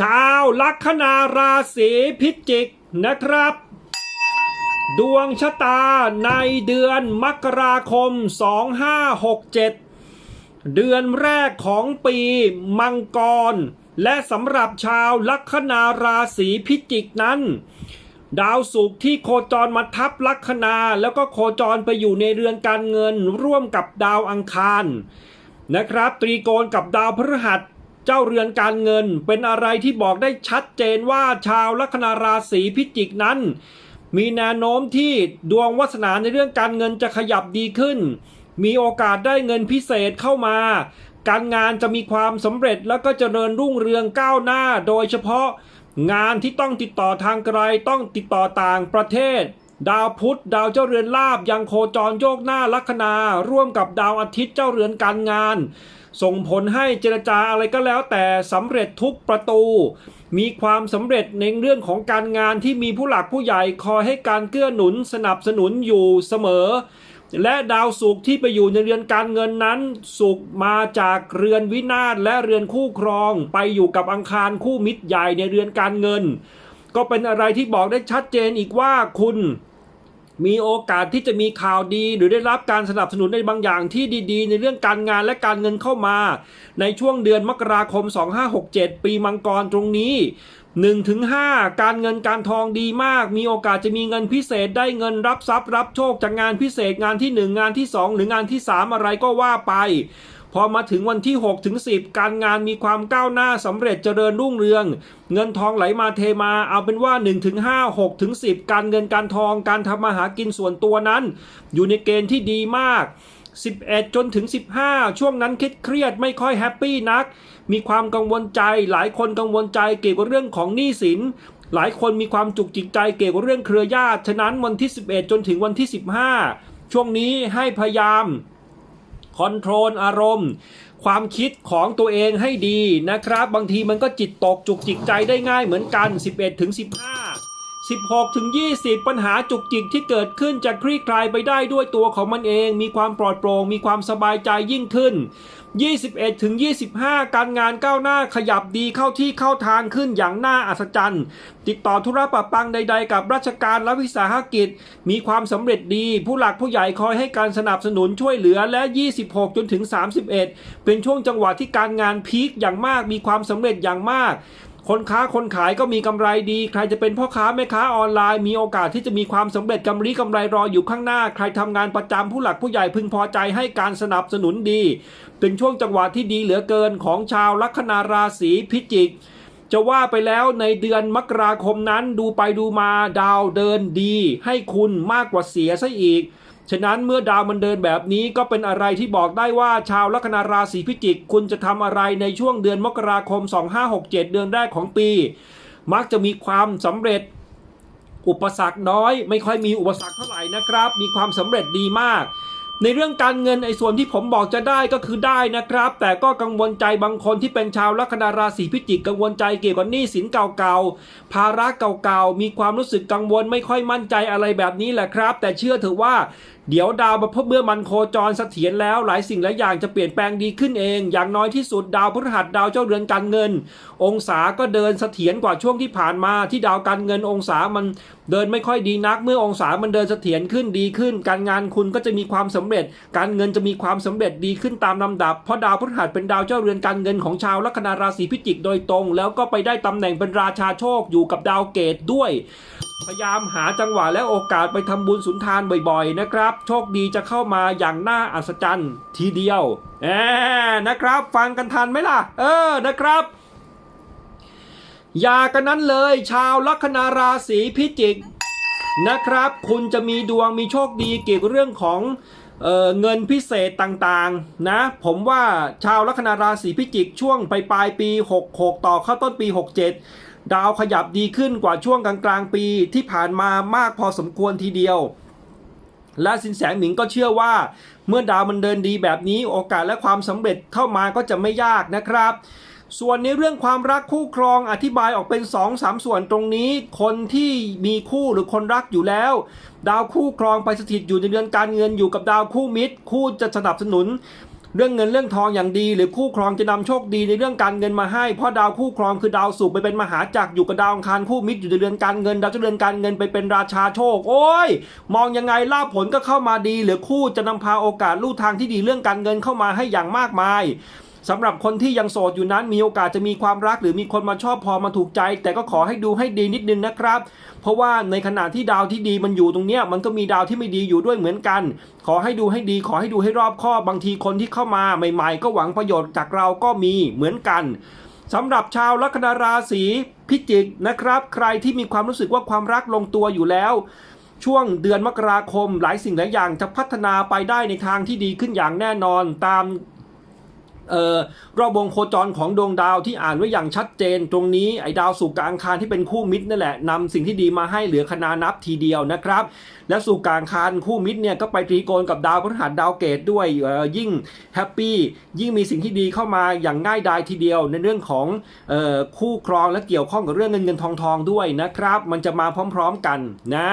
ชาวลัคนาราศีพิจิกนะครับ ดวงชะตาในเดือนมกราคม 2567 เดือนแรกของปีมังกร และสำหรับชาวลัคนาราศีพิจิกนั้น ดาวศุกร์ที่โคจรมาทับลัคนาแล้วก็โคจรไปอยู่ในเรือนการเงินร่วมกับดาวอังคารนะครับ ตรีโกณกับดาวพฤหัส จ้าเรือนการเงิน เป็นอะไรที่บอกได้ชัดเจนว่าชาวลัคนาราศีพิจิกนั้น มีแนวโน้มที่ดวงวาสนาในเรื่องการเงินจะขยับดีขึ้น มีโอกาสได้เงินพิเศษเข้ามา การงานจะมีความสำเร็จแล้วก็เจริญรุ่งเรืองก้าวหน้า โดยเฉพาะงานที่ต้องติดต่อทางไกลต้องติดต่อต่างประเทศ ดาวพุธดาวเจ้าเรือนลาบยังโคจรโยกหน้าลัคนา ร่วมกับดาวอาทิตย์เจ้าเรือนการงาน ส่งผลให้เจรจาอะไรก็แล้วแต่สำเร็จทุกประตู มีความสำเร็จในเรื่องของการงานที่มีผู้หลักผู้ใหญ่คอยให้การเกื้อหนุนสนับสนุนอยู่เสมอ และดาวศุกที่ไปอยู่ในเรือนการเงินนั้นศุกมาจากเรือนวินาศและเรือนคู่ครอง ไปอยู่กับอังคารคู่มิตรใหญ่ในเรือนการเงิน ก็เป็นอะไรที่บอกได้ชัดเจนอีกว่าคุณ มีโอกาสที่จะมีข่าวดีหรือได้รับการสนับสนุนในบางอย่างที่ดีๆ ในเรื่องการงานและการเงินเข้ามา ในช่วงเดือนมกราคม 2567 ปีมังกรตรงนี้ 1-5การเงินการทองดีมาก มีโอกาสจะมีเงินพิเศษได้เงินรับทรัพย์รับโชคจากงานพิเศษงานที่ 1 งานที่ 2 หรืองานที่ 3 อะไรก็ว่าไป พอมาถึงวันที่6ถึง10 การงานมีความก้าวหน้าสำเร็จเจริญรุ่งเรือง เงินทองไหลมาเทมาเอาเป็นว่า1ถึง5 6ถึง10 การเงินการทองการทำมาหากินส่วนตัวนั้น อยู่ในเกณฑ์ที่ดีมาก 11 จนถึง 15 ช่วงนั้นคิดเครียดไม่ค่อยแฮปปี้นัก มีความกังวลใจ หลายคนกังวลใจเกี่ยวกับเรื่องของหนี้สิน หลายคนมีความจุกจิกใจเกี่ยวกับเรื่องเครือญาติ ฉะนั้นวันที่ 11 จนถึงวันที่ 15 ช่วงนี้ให้พยายามคอนโทรลอารมณ์ ความคิดของตัวเองให้ดีนะครับ บางทีมันก็จิตตกจุกจิกใจได้ง่ายเหมือนกัน 11ถึง15 16ถึง20 ปัญหาจุกจิกที่เกิดขึ้นจะคลี่คลายไปได้ด้วยตัวของมันเอง มีความปลอดโปร่งมีความสบายใจยิ่งขึ้น 21ถึง25 การงานก้าวหน้าขยับดีเข้าที่เข้าทางขึ้นอย่างน่าอัศจรรย์ ติดต่อธุระปะปังใด ๆ กับราชการและวิสาหกิจ มีความสำเร็จดี ผู้หลักผู้ใหญ่คอยให้การสนับสนุนช่วยเหลือและ 26 จนถึง 31 เป็นช่วงจังหวะที่การงานพีคอย่างมากมีความสำเร็จอย่างมาก คนค้าคนขายก็มีกำไรดี ใครจะเป็นพ่อค้าแม่ค้าออนไลน์ มีโอกาสที่จะมีความสำเร็จกำไรกำไรรออยู่ข้างหน้า ใครทำงานประจำผู้หลักผู้ใหญ่พึงพอใจให้การสนับสนุนดี เป็นช่วงจังหวะที่ดีเหลือเกินของชาวลัคนาราศีพิจิก จะว่าไปแล้วในเดือนมกราคมนั้นดูไปดูมาดาวเดินดี ให้คุณมากกว่าเสียซะอีก ฉะนั้นเมื่อดาวมันเดินแบบนี้ก็เป็นอะไรที่บอกได้ว่าชาวลัคนาราศีพิจิก คุณจะทำอะไรในช่วงเดือนมกราคม 2567 เดือนแรกของปี มักจะมีความสำเร็จอุปสรรคน้อย ไม่ค่อยมีอุปสรรคเท่าไหร่นะครับ มีความสำเร็จดีมาก ในเรื่องการเงินไอ้ส่วนที่ผมบอกจะได้ก็คือได้นะครับ แต่ก็กังวลใจบางคนที่เป็นชาวลัคนาราศีพิจิกกังวลใจเกี่ยวกับหนี้สินเก่าๆภาระเก่าๆมีความรู้สึกกังวลไม่ค่อยมั่นใจอะไรแบบนี้แหละครับ แต่เชื่อเถอะว่า เดี๋ยวดาวมาพบเมื่อมันโคจรเสถียรแล้วหลายสิ่งหลายอย่างจะเปลี่ยนแปลงดีขึ้นเอง อย่างน้อยที่สุดดาวพฤหัสดาวเจ้าเรือนการเงิน องศาก็เดินเสถียรกว่าช่วงที่ผ่านมาที่ดาวการเงินองศามันเดินไม่ค่อยดีนัก เมื่อองศามันเดินเสถียรขึ้นดีขึ้น การงานคุณก็จะมีความสำเร็จ การเงินจะมีความสำเร็จดีขึ้นตามลำดับ เพราะดาวพฤหัสเป็นดาวเจ้าเรือนการเงินของชาวลัคนาราศีพิจิกโดยตรง แล้วก็ไปได้ตำแหน่งเป็นราชาโชคอยู่กับดาวเกตด้วย พยายามหาจังหวะและโอกาสไปทำบุญสุนทานบ่อยๆนะครับ โชคดีจะเข้ามาอย่างน่าอัศจรรย์ทีเดียวแหมนะครับ ฟังกันทันไหมล่ะ เออนะครับอย่ากันนั้นเลย ชาวลัคนาราศีพิจิกนะครับ คุณจะมีดวงมีโชคดีเกี่ยวกับเรื่องของเออเงินพิเศษต่างๆนะ ผมว่าชาวลัคนาราศีพิจิกช่วงปลายปลายปี 66 ต่อเข้าต้นปี 67 ดาวขยับดีขึ้นกว่าช่วงกลางๆปีที่ผ่านมามากพอสมควรทีเดียว และสินแสหมิงก็เชื่อว่า เมื่อดาวมันเดินดีแบบนี้โอกาสและความสำเร็จเข้ามาก็จะไม่ยากนะครับส่วนในเรื่องความรักคู่ครองอธิบายออกเป็น2อสามส่วนตรงนี้ คนที่มีคู่หรือคนรักอยู่แล้ว ดาวคู่ครองไปสถิตอยู่ในเรือนการเงินอยู่กับดาวคู่มิตร คู่จะสนับสนุน เรื่องเงินเรื่องทองอย่างดี หรือคู่ครองจะนำโชคดีในเรื่องการเงินมาให้เพราะดาวคู่ครองคือดาวศุกร์ไปเป็นมหาจักรอยู่กับดาวอังคารคู่มิตรอยู่ในเรือนการเงิน ดาวเจ้าเรือนการเงินไปเป็นราชาโชค โอ้ย มองยังไงลาภผลก็เข้ามาดี หรือคู่จะนำพาโอกาสลู่ทางที่ดีเรื่องการเงินเข้ามาให้อย่างมากมาย สำหรับคนที่ยังโสดอยู่นั้นมีโอกาสจะมีความรักหรือมีคนมาชอบพอมาถูกใจ แต่ก็ขอให้ดูให้ดีนิดนึงนะครับ เพราะว่าในขณะที่ดาวที่ดีมันอยู่ตรงเนี้ยมันก็มีดาวที่ไม่ดีอยู่ด้วยเหมือนกัน ขอให้ดูให้ดีขอให้ดูให้รอบคอบบางทีคนที่เข้ามาใหม่ๆ ก็หวังประโยชน์จากเราก็มีเหมือนกันสำหรับชาวลัคนาราศีพิจิกนะครับ ใครที่มีความรู้สึกว่าความรักลงตัวอยู่แล้วช่วงเดือนมกราคมหลายสิ่งหลายอย่างจะพัฒนาไปได้ในทางที่ดีขึ้นอย่างแน่นอนตาม รอบวงโคจรของดวงดาวที่อ่านไว้อย่างชัดเจน ตรงนี้ไอ้ดาวสุกกับอังคารที่เป็นคู่มิตรนั่นแหละนำสิ่งที่ดีมาให้เหลือคณานับทีเดียวนะครับ และสุกกับอังคารคู่มิตรเนี่ยก็ไปตรีโกณกับดาวพฤหัสดาวเกตด้วยออยิ่งแฮปปี้ยิ่งมีสิ่งที่ดีเข้ามาอย่างง่ายดายทีเดียว ในเรื่องของออคู่ครองและเกี่ยวข้องกับเรื่องเงินเงินทองทองด้วยนะครับ มันจะมาพร้อม ๆกันนะ